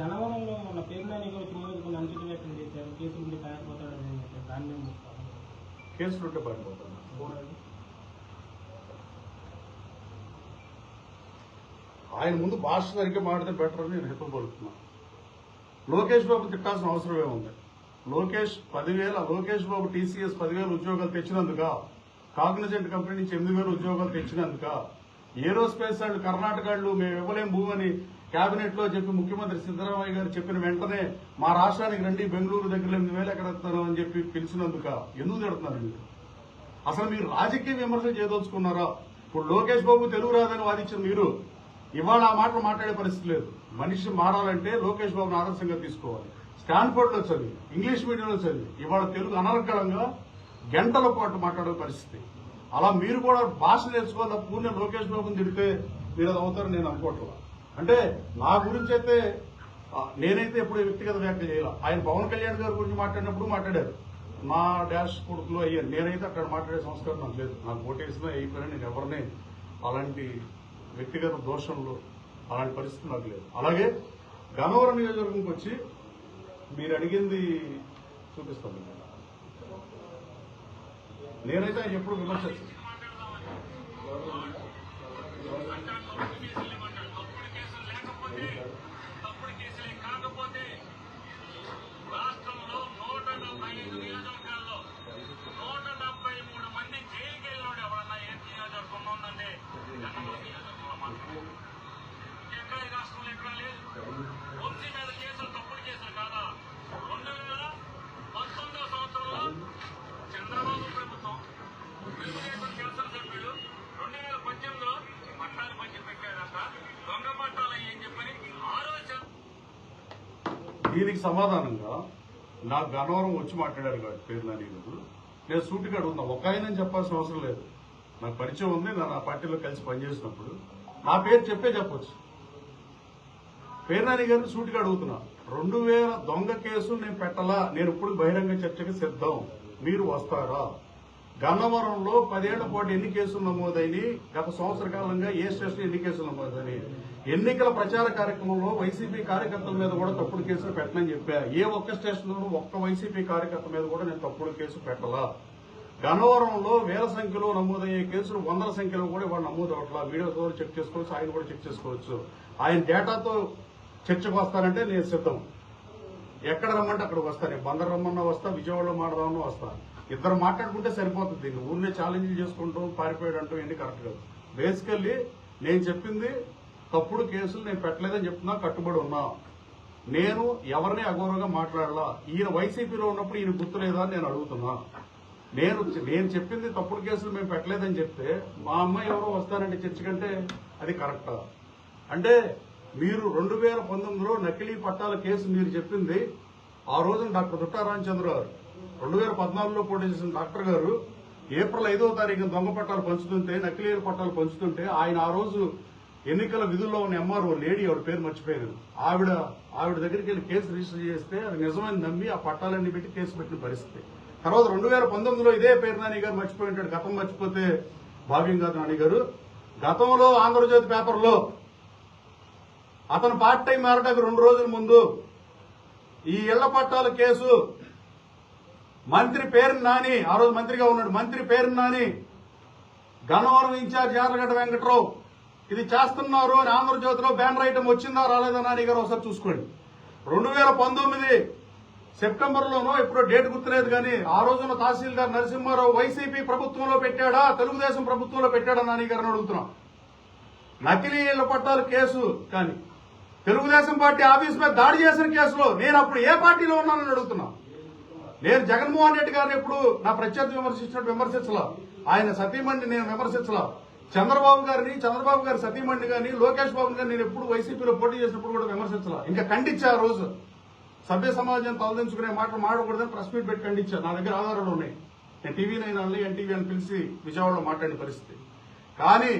గణవరంలో మన పేరునాని కూడా వచ్చి మీద కొన్ని వ్యాఖ్యలు చేశారు. కేసులు ఉండి పారిపోతాడని చెప్పారు. దాన్ని కేసులు ఉంటే పారిపోతాడు? ఆయన ముందు భాష సరిగ్గా మాడితే బెటర్ అని నేను హితం లోకేష్ బాబు తిట్టాల్సిన అవసరం ఏముంది? లోకేష్ పదివేల లోకేష్ బాబు టీసీఎస్ పదివేల ఉద్యోగాలు తెచ్చినందుక కాగ్నిజెంట్ కంపెనీ నుంచి ఎనిమిది వేల ఉద్యోగాలు తెచ్చినందుక ఏరోస్పేస్ వాళ్ళు కర్ణాటక వాళ్ళు మేము ఇవ్వలేం భూమి అని కేబినెట్లో చెప్పి ముఖ్యమంత్రి సిద్దరామయ్య గారు చెప్పిన వెంటనే మా రాష్ట్రానికి రండి బెంగళూరు దగ్గర ఎనిమిది వేలు ఎక్కడ ఇస్తాను అని చెప్పి పిలిచినందుక ఎందుకు తిడుతున్నారు మీరు అసలు మీరు రాజకీయ విమర్శలు చేయదలుచుకున్నారా? ఇప్పుడు లోకేష్ బాబు తెలుగు రాదని వాదించిన మీరు ఇవాళ ఆ మాటలు మాట్లాడే పరిస్థితి లేదు. మనిషి మారాలంటే లోకేష్ బాబుని ఆదర్శంగా తీసుకోవాలి. స్టాన్ఫోర్డ్లో చదివి ఇంగ్లీష్ మీడియంలో చదివి ఇవాళ తెలుగు అనర్గళంగా గంటల పాటు మాట్లాడే పరిస్థితి. అలా మీరు కూడా భాష నేర్చుకోవాలి? పూర్ణ లోకేష్ బాబుని తిడితే మీరు అది అవుతారని నేను అనుకోవట్లేదు అంటే నా గురించి అయితే నేనైతే ఎప్పుడు వ్యక్తిగత వ్యాఖ్య చేయాల. ఆయన పవన్ కళ్యాణ్ గారి గురించి మాట్లాడినప్పుడు మాట్లాడారు. మా డాష్ కొడుకులో అయ్యాను నేనైతే అక్కడ మాట్లాడే సంస్కారం నాకు లేదు. నాకు ఓటేసినా అయిపోయినా నేను ఎవరిని అలాంటి వ్యక్తిగత దోషంలో అలాంటి పరిస్థితి నాకు లేదు. అలాగే గన్నవరం నియోజకవర్గంకి వచ్చి మీరు అడిగింది చూపిస్తాను నేనైతే ఆయన ఎప్పుడు విమర్శించాను. దీనికి సమాధానంగా నా గన్నవరం వచ్చి మాట్లాడారు కాబట్టి పేరు గారు నేను సూటిగా అడుగుతున్నా ఒక ఆయన చెప్పాల్సిన అవసరం లేదు. నాకు పరిచయం ఉంది నా నా పార్టీలో కలిసి పనిచేసినప్పుడు. నా పేరు చెప్పే చెప్పొచ్చు. పేరు నాని గారిని సూటిగా అడుగుతున్నా రెండు వేల దొంగ కేసు నేను పెట్టాలా నేను ఇప్పుడు బహిరంగ చర్చకి సిద్ధం మీరు వస్తారా? గన్నవరంలో పదేళ్ళ పాటు ఎన్ని కేసులు నమోదైనవి గత సంవత్సర కాలంగా ఏ స్టేషన్ ఎన్ని కేసులు నమోదైనవి ఎన్నికల ప్రచార కార్యక్రమంలో వైసీపీ కార్యకర్తల మీద కూడా తప్పుడు కేసులు పెట్టనని చెప్పా. ఏ ఒక్క స్టేషన్లోనూ ఒక్క వైసీపీ కార్యకర్త మీద కూడా నేను తప్పుడు కేసు పెట్టలా. గన్నవరంలో వేల సంఖ్యలో నమోదయ్యే కేసులు వందల సంఖ్యలో కూడా ఇవాళ నమోదు అవట్లా వీడియో ద్వారా చెక్ చేసుకోవచ్చు ఆయన కూడా చెక్ చేసుకోవచ్చు. ఆయన డేటాతో చర్చకు వస్తానంటే నేను సిద్ధం. ఎక్కడ రమ్మంటే అక్కడ వస్తాను నేను బందర్ రమ్మన్నా వస్తా విజయవాడలో మాట్లాడమన్నా వస్తా. ఇద్దరు మాట్లాడుకుంటే సరిపోతుంది. దీన్ని ఊరినే ఛాలెంజ్ చేసుకుంటాం పారిపోయాడు అంటూ ఏంటి కరెక్ట్ కాదు. బేసికల్లీ నేను చెప్పింది తప్పుడు కేసులు నేను పెట్టలేదని చెప్తున్నా కట్టుబడి ఉన్నా. నేను ఎవరిని అగౌరవంగా మాట్లాడలా? ఈయన వైసీపీలో ఉన్నప్పుడు ఈయన గుర్తులేదా అని నేను అడుగుతున్నా. నేను నేను చెప్పింది తప్పుడు కేసులు మేము పెట్టలేదని చెప్తే మా అమ్మాయి ఎవరో వస్తారంటే చర్చ కంటే అది కరెక్టా? అంటే మీరు రెండు వేల పంతొమ్మిదిలో నకిలీ పట్టాల కేసు మీరు చెప్పింది ఆ రోజున డాక్టర్ దుట్టా రామచంద్ర గారు. రెండు వేల పద్నాలుగులో పోటీ చేసిన డాక్టర్ గారు ఏప్రిల్ ఐదో తారీఖున దొంగ పట్టాలు పంచుతుంటే నకిలీ పట్టాలు పంచుతుంటే ఆయన ఆ రోజు ఎన్నికల విధుల్లో ఉన్న ఎంఆర్ఓ లేడీ ఆవిడ పేరు మర్చిపోయాను. ఆవిడ ఆవిడ దగ్గరికి వెళ్ళి కేసు రిజిస్టర్ చేస్తే అది నిజమని నమ్మి ఆ పట్టాలన్నీ పెట్టి కేసు పెట్టిన పరిస్థితి. తర్వాత రెండు వేల పంతొమ్మిదిలో ఇదే పేరు నాని గారు మర్చిపోయి ఉంటాడు. గతం మర్చిపోతే భావ్యం కాదు నాని గారు. గతంలో ఆంధ్రజ్యోతి పేపర్లో అతను పార్ట్ టైం మారటానికి రెండు రోజుల ముందు ఈ ఇళ్ళ పట్టాల కేసు మంత్రి పేరు నాని ఆ రోజు మంత్రిగా ఉన్నాడు. మంత్రి పేరు నాని గన్నవరం ఇన్ఛార్జ్ యార్లగడ్డ వెంకట్రావు ఇది చేస్తున్నారు అని ఆంధ్రజ్యోతిలో బ్యానర్ ఐటమ్ వచ్చిందా రాలేదా నాని గారు ఒకసారి చూసుకోండి. రెండు వేల పంతొమ్మిది సెప్టెంబర్లోనో ఎప్పుడో డేట్ గుర్తులేదు కానీ ఆ రోజున తహసీల్దార్ నరసింహారావు వైసీపీ ప్రభుత్వంలో పెట్టాడా తెలుగుదేశం ప్రభుత్వంలో పెట్టాడా నాని గారిని అడుగుతున్నాం. నకిలీ ఇళ్ళ పట్టాల కేసు కానీ తెలుగుదేశం పార్టీ ఆఫీస్ మీద దాడి చేసిన కేసులో నేను అప్పుడు ఏ పార్టీలో ఉన్నానని అడుగుతున్నా. నేను జగన్మోహన్ రెడ్డి గారిని ఎప్పుడు నా ప్రత్యర్థి విమర్శించినట్టు విమర్శించలా. ఆయన సతీమణిని నేను విమర్శించలా. చంద్రబాబు గారిని చంద్రబాబు గారి సతీమణి గారిని లోకేష్ బాబు గారిని నేను ఎప్పుడు వైసీపీలో పోటీ చేసినప్పుడు కూడా విమర్శించాల. ఇంకా ఖండించా ఆ రోజు? సభ్య సమాజం తలదించుకునే మాటలు మాడకూడదని ప్రెస్ మీట్ పెట్టి ఖండించా. నా దగ్గర ఆధారాలు ఉన్నాయి. నేను టీవీ నైన్ అని ఎన్టీవీ అని పిలిచి విజయవాడలో మాట్లాడిన పరిస్థితి. కానీ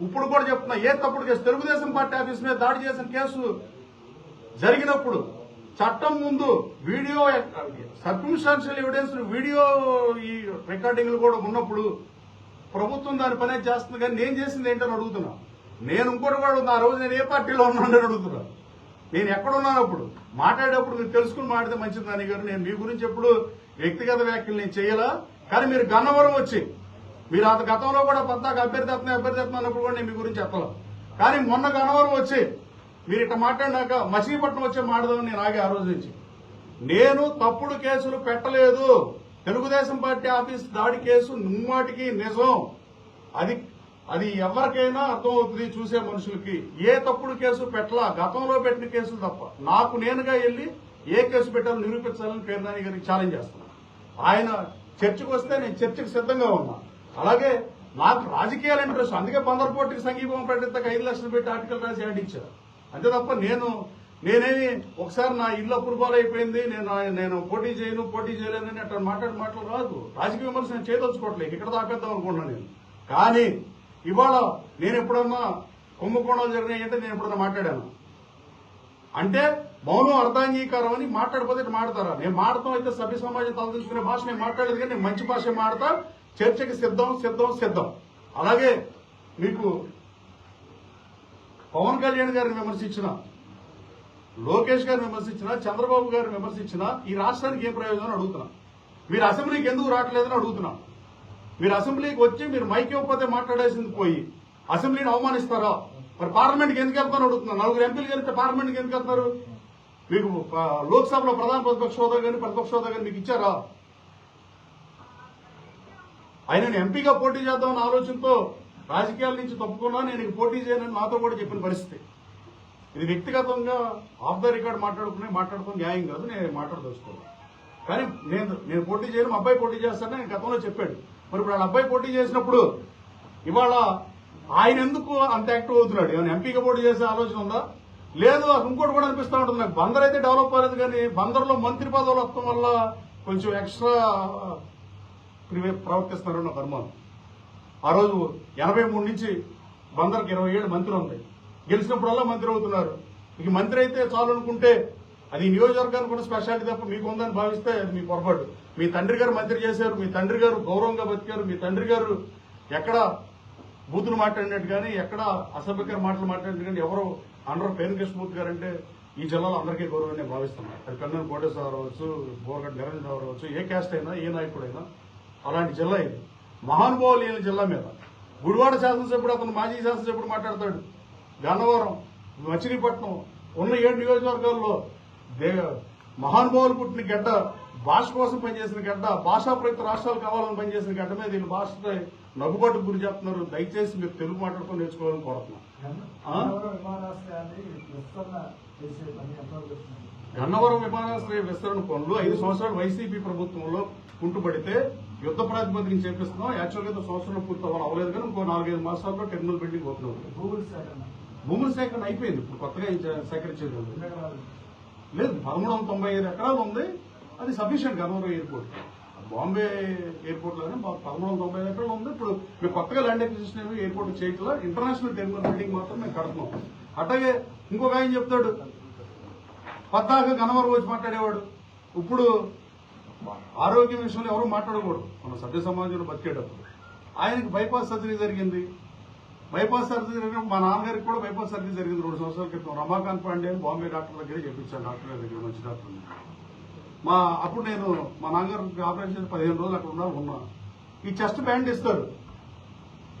ఇప్పుడు కూడా చెప్తున్నా ఏ తప్పుడు కేసు? తెలుగుదేశం పార్టీ ఆఫీస్ మీద దాడి చేసిన కేసు జరిగినప్పుడు చట్టం ముందు వీడియో సర్కమ్స్టాన్షియల్ ఎవిడెన్స్ వీడియో ఈ రికార్డింగ్లు కూడా ఉన్నప్పుడు ప్రభుత్వం దాని పనే చేస్తుంది కానీ నేను చేసింది ఏంటని అడుగుతున్నా. నేను ఇంకోటి కూడా ఉంది. ఆ రోజు నేను ఏ పార్టీలో ఉన్నానని అడుగుతున్నా. నేను ఎక్కడున్నాను అప్పుడు? మాట్లాడేటప్పుడు మీరు తెలుసుకుని మాట్లాడితే మంచిది నాని గారు. నేను మీ గురించి ఎప్పుడు వ్యక్తిగత వ్యాఖ్యలు నేను చేయాలా. కానీ మీరు గన్నవరం వచ్చి మీరు అంత గతంలో కూడా పద్దాక అభ్యర్థి ఎత్తున్నా అభ్యర్థి అన్నప్పుడు కూడా నేను మీ గురించి ఎత్తలా కానీ మొన్న గన్నవరం వచ్చి మీరు ఇట్లా మాట్లాడినాక మచిలీపట్నం వచ్చే మాట్లాడదామని నేను ఆగే ఆ రోజు నుంచి. నేను తప్పుడు కేసులు పెట్టలేదు. తెలుగుదేశం పార్టీ ఆఫీస్ దాడి కేసు ముమ్మాటికి నిజం. అది అది ఎవరికైనా అర్థమవుతుంది చూసే మనుషులకి. ఏ తప్పుడు కేసు పెట్టలా గతంలో పెట్టిన కేసులు తప్ప. నాకు నేనుగా వెళ్ళి ఏ కేసు పెట్టాలో నిరూపించాలని పేర్నాని గారికి ఛాలెంజ్ చేస్తున్నాను ఆయన చర్చకు వస్తే నేను చర్చకు సిద్ధంగా ఉన్నా. అలాగే నాకు రాజకీయాల ఇంట్రెస్ట్ అందుకే బందర్పోర్టుకి సంఘీభావం ప్రకటించక ఐదు లక్షలు పెట్టి ఆర్టికల్ రాసి యాడ్ ఇచ్చారు. అంతే తప్ప నేను నేనేమి ఒకసారి నా ఇల్లు అప్రూవల్ అయిపోయింది నేను నేను పోటీ చేయను పోటీ చేయలేదని అట్లా మాట్లాడి మాటలు రాదు. రాజకీయ విమర్శ నేను చేయదలుచుకోవట్లేదు ఇక్కడ దాపేద్దాం అనుకుంటున్నాను నేను. కానీ ఇవాళ నేను ఎప్పుడన్నా కుంభకోణాలు జరిగినాయంటే నేను ఎప్పుడన్నా మాట్లాడాను. అంటే మౌనం అర్థాంగీకారం అని మాట్లాడిపోతే ఇట్లా మాడతారా? నేను మాడతాం అయితే సభ్య సమాజం తలదించుకునే భాష నేను మాట్లాడేది కానీ నేను మంచి భాష మాడతా చర్చకి సిద్ధం సిద్ధం సిద్ధం. అలాగే మీకు పవన్ కళ్యాణ్ గారిని విమర్శించిన లోకేష్ గారు విమర్శించిన చంద్రబాబు గారు విమర్శించిన ఈ రాష్ట్రానికి ఏం ప్రయోజనం అడుగుతున్నా. మీరు అసెంబ్లీకి ఎందుకు రావట్లేదని అడుగుతున్నా. మీరు అసెంబ్లీకి వచ్చి మీరు మైక్ ఇవ్వకపోతే మాట్లాడేసింది పోయి అసెంబ్లీని అవమానిస్తారా? మరి పార్లమెంట్కి ఎందుకు వెళ్తారని అడుగుతున్నా. నలుగురు ఎంపీలు గెలిస్తే పార్లమెంట్కి ఎందుకు వెళ్తారు మీకు లోక్సభలో ప్రధాన ప్రతిపక్ష హోదా కానీ ప్రతిపక్ష హోదా కానీ మీకు ఇచ్చారా? ఆయన ఎంపీగా పోటీ చేద్దామన్న ఆలోచనతో రాజకీయాల నుంచి తప్పుకున్నా నేను పోటీ చేయనని నాతో కూడా చెప్పిన పరిస్థితి. ఇది వ్యక్తిగతంగా ఆఫ్ ద రికార్డ్ మాట్లాడుకునే మాట్లాడుకుని న్యాయం కాదు నేను మాట్లాడదలుచుకోవాలి కానీ నేను నేను పోటీ చేయను మా అబ్బాయి పోటీ చేస్తానని నేను గతంలో చెప్పాడు. మరి ఇప్పుడు వాళ్ళ అబ్బాయి పోటీ చేసినప్పుడు ఇవాళ ఆయన ఎందుకు అంత యాక్టివ్ అవుతున్నాడు? ఏమైనా ఎంపీగా పోటీ చేసే ఆలోచన ఉందా? లేదు అసలు ఇంకోటి కూడా అనిపిస్తూ ఉంటుంది. నాకు బందర్ అయితే డెవలప్ అవ్వలేదు కానీ బందర్లో మంత్రి పదవులు వస్తాం వల్ల కొంచెం ఎక్స్ట్రా ప్రివే- ప్రవర్తిస్తున్నారు నాకు అనుమానం ఆ రోజు ఎనభై మూడు నుంచి బందర్కి ఇరవై ఏడు మంత్రి ఉంది గెలిచినప్పుడల్లా మంత్రి అవుతున్నారు. ఇక మంత్రి అయితే చాలు అనుకుంటే అది నియోజకవర్గానికి కూడా స్పెషాలిటీ తప్ప మీకు ఉందని భావిస్తే అది మీ పొరపాటు. మీ తండ్రి గారు మంత్రి చేశారు మీ తండ్రి గారు గౌరవంగా బతికారు మీ తండ్రి గారు ఎక్కడ బూతులు మాట్లాడినట్టు కానీ ఎక్కడ అసభ్యకర మాటలు మాట్లాడినట్టు కానీ ఎవరు అనరు పేరు కృష్ణమూర్తి గారు అంటే ఈ జిల్లాలో అందరికీ గౌరవం నేను భావిస్తున్నాను అది కన్నూరు కోటేశ్వరరావు అవ్వచ్చు బోరగడ్డ నిరంజన్ అవ్వచ్చు ఏ క్యాస్ట్ అయినా ఏ నాయకుడైనా అలాంటి జిల్లా ఇది. మహానుభావులు లేని జిల్లా మీద. గుడివాడ శాసనసభ్యుడు అతను మాజీ శాసనసభ్యుడు మాట్లాడతాడు. గన్నవరం మచిలీపట్నం ఉన్న ఏడు నియోజకవర్గాల్లో దే- మహానుభావులు పుట్టిన గడ్డ భాష కోసం పనిచేసిన గడ్డ భాషా ప్రయుక్త రాష్ట్రాలు కావాలని పనిచేసిన గడ్డ మీద వీళ్ళు భాషపై నవ్వుబాటుకు గురి చేస్తున్నారు. దయచేసి మీరు తెలుగు మాట్లాడుకొని నేర్చుకోవాలని కోరుతున్నాం. విమానాశ్రయాన్ని చేసే గన్నవరం విమానాశ్రయ విస్తరణ పనులు ఐదు సంవత్సరాలు వైసీపీ ప్రభుత్వంలో కుంటుపడితే యుద్ధ ప్రాతిపదికన చేపిస్తున్నాం. యాక్చువల్గా సంవత్సరం పూర్తి అవ్వాలి అవ్వలేదు కానీ ఇంకో నాలుగైదు మాసాల్లో టెర్మినల్ బిల్డింగ్ ఓపెన్ అవుతుంది. భూముల సేకరణ అయిపోయింది. ఇప్పుడు కొత్తగా సేకరించేది లేదు. లేదు పదమూడు వందల తొంభై ఐదు ఎకరాలు ఉంది. అది సఫిషియంట్ గన్నవరం ఎయిర్పోర్ట్. బాంబే ఎయిర్పోర్ట్లోనే పదమూడు వందల తొంభై ఐదు ఎకరాలు ఉంది. ఇప్పుడు మేము కొత్తగా ల్యాండ్ అక్విజిషన్ ఏమి ఎయిర్పోర్ట్ చేయట్లా? ఇంటర్నేషనల్ టెర్మినల్ బిల్డింగ్ మాత్రం మేము కడుతున్నాం. అట్లాగే ఇంకొక ఆయన చెప్తాడు. పద్దాక గన్నవరం వచ్చి మాట్లాడేవాడు. ఇప్పుడు ఆరోగ్య విషయంలో ఎవరు మాట్లాడకూడదు. మన సభ్య సమాజంలో బతికేటప్పుడు. ఆయనకి బైపాస్ సర్జరీ జరిగింది. బైపాస్ సర్జరీ జరిగిన మా నాన్నగారికి కూడా బైపాస్ సర్జరీ జరిగింది రెండు సంవత్సరాల క్రితం. రమాకాంత్ పాండే అని బాంబే డాక్టర్ దగ్గర చేపించాను డాక్టర్ గారి దగ్గర మంచి డాక్టర్ మా అప్పుడు నేను మా నాన్నగారికి ఆపరేషన్ చేసి పదిహేను రోజులు అక్కడ ఉన్నా ఉన్నా. ఈ చెస్ట్ బ్యాండ్ ఇస్తారు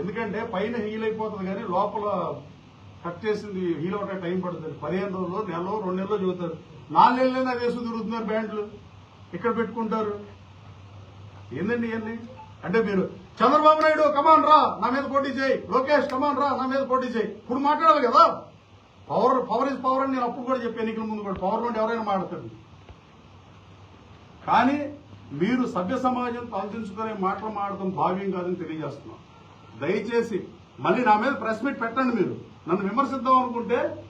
ఎందుకంటే పైన హీల్ అయిపోతుంది కానీ లోపల కట్ చేసింది హీల్ అవడానికి టైం పడుతుంది. పదిహేను రోజులు నెలలో రెండు నెలలో చదువుతారు నాలుగు నెలలైనా వేసి తిరుగుతున్నారు బ్యాండ్లు. ఇక్కడ పెట్టుకుంటారు? ఏందండి ఇవన్నీ? అంటే మీరు చంద్రబాబు నాయుడు కమాన్ రా నా మీద పోటీ చేయి. లోకేష్ కమాన్ రా నా మీద పోటీ చేయి. ఇప్పుడు మాట్లాడాలి కదా? పవర్ పవర్ ఇస్ పవర్ అని నేను అప్పుడు కూడా చెప్పాను ఎన్నికల ముందు కూడా పవర్ నుండి ఎవరైనా మాట్లాడతారు. కానీ మీరు సభ్య సమాజం తలదించుకునే మాటలు మాడటం భావ్యం కాదని తెలియజేస్తున్నాం. దయచేసి మళ్ళీ నా మీద ప్రెస్ మీట్ పెట్టండి మీరు. నన్ను విమర్శిద్దాం అనుకుంటే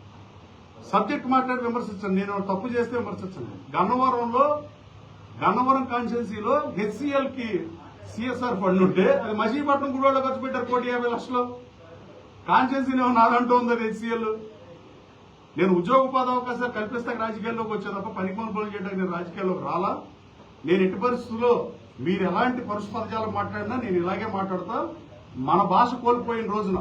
సబ్జెక్ట్ మాట్లాడి విమర్శించండి. నేను తప్పు చేస్తే విమర్శించండి. గన్నవరంలో గన్నవరం కాన్స్టిట్యున్సీలో హెచ్సిఎల్కి సిఎస్ఆర్ ఫండ్ ఉంటే అది మజీపట్నం గుడివాడలో ఖర్చు పెట్టారు కోటి యాభై లక్షలు. కాన్స్టిట్యున్సీ నాదంటూ ఉంది హెచ్సిఎల్. నేను ఉద్యోగ ఉపాధి అవకాశాలు కల్పిస్తే రాజకీయాల్లోకి వచ్చే తప్ప పనికి పనులు చేయడానికి నేను రాజకీయాల్లోకి రాలా. నేను ఎట్టి పరిస్థితుల్లో మీరు ఎలాంటి పరుష పదజాలు మాట్లాడినా నేను ఇలాగే మాట్లాడతా. మన భాష కోల్పోయిన రోజున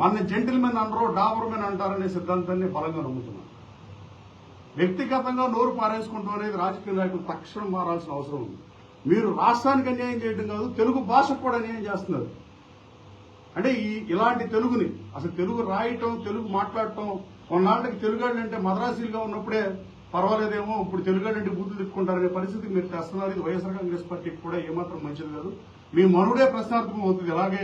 మన జెంటిల్మెన్ అనరు డాబర్మెన్ అంటారనే సిద్ధాంతాన్ని బలంగా నమ్ముతున్నాను వ్యక్తిగతంగా నోరు పారేసుకుంటాం అనేది రాజకీయ నాయకులు తక్షణం మారాల్సిన అవసరం ఉంది. మీరు రాష్ట్రానికి అన్యాయం చేయడం కాదు తెలుగు భాషకు కూడా అన్యాయం చేస్తున్నారు. అంటే ఈ ఇలాంటి తెలుగుని అసలు తెలుగు రాయటం తెలుగు మాట్లాడటం కొన్నాళ్ళకి తెలుగాళ్ళు అంటే మద్రాసీలుగా ఉన్నప్పుడే పర్వాలేదేమో ఇప్పుడు తెలుగాళ్ళు అంటే బూతులు తిట్టుకుంటారనే పరిస్థితి మీరు తెస్తున్నారు. ఇది వైఎస్ఆర్ కాంగ్రెస్ పార్టీకి కూడా ఏమాత్రం మంచిది కాదు. మీ మనుడే ప్రశ్నార్థకం అవుతుంది. అలాగే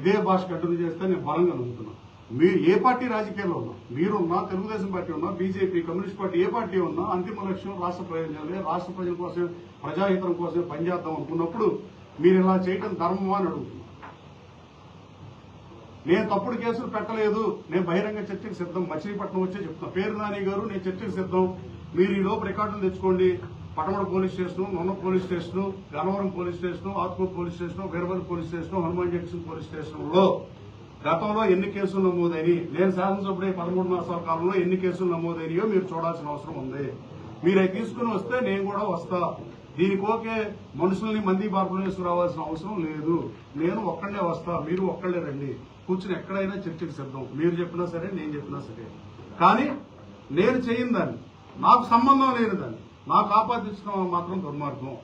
ఇదే భాష కంటిన్యూ చేస్తే నేను బలంగా నమ్ముతున్నాను. మీరు ఏ పార్టీ రాజకీయాల్లో ఉన్నా మీరున్నా తెలుగుదేశం పార్టీ ఉన్నా బీజేపీ కమ్యూనిస్ట్ పార్టీ ఏ పార్టీ ఉన్నా అంతిమ లక్ష్యం రాష్ట్ర ప్రయోజనాలే. రాష్ట్ర ప్రజల కోసం ప్రజాహితం కోసం పనిచేద్దాం అనుకున్నప్పుడు మీరు ఇలా చేయటం ధర్మమా అని అడుగుతున్నా. నేను తప్పుడు కేసులు పెట్టలేదు నేను బహిరంగ చర్చకు సిద్ధం మచిలీపట్నం వచ్చే చెప్తున్నా. పేరు నాని గారు నేను చర్చకు సిద్ధం. మీరు ఈ లోపు రికార్డులు తెచ్చుకోండి. Patamata police station Nunna police station Gannavaram police station Atmuru police station Veeravalli police station Hanuman junction police స్టేషన్లో గతంలో ఎన్ని కేసులు నమోదైనవి నేను శాసనసభ్యుడే పదమూడు మాసాల కాలంలో ఎన్ని కేసులు నమోదైనయో మీరు చూడాల్సిన అవసరం ఉంది. మీరు తీసుకుని వస్తే నేను కూడా వస్తా. దీనికి ఓకే మనుషుల్ని మంది బార్పులు వేసుకురావాల్సిన అవసరం లేదు. నేను ఒక్కడే వస్తా మీరు ఒక్కళ్ళే రండి. కూర్చుని ఎక్కడైనా చర్చకు సిద్ధం. మీరు చెప్పినా సరే నేను చెప్పినా సరే. కానీ నేను చేయని దాన్ని. నాకు సంబంధం లేని దాన్ని. నాకు ఆపాదించడం మాత్రం దుర్మార్గం.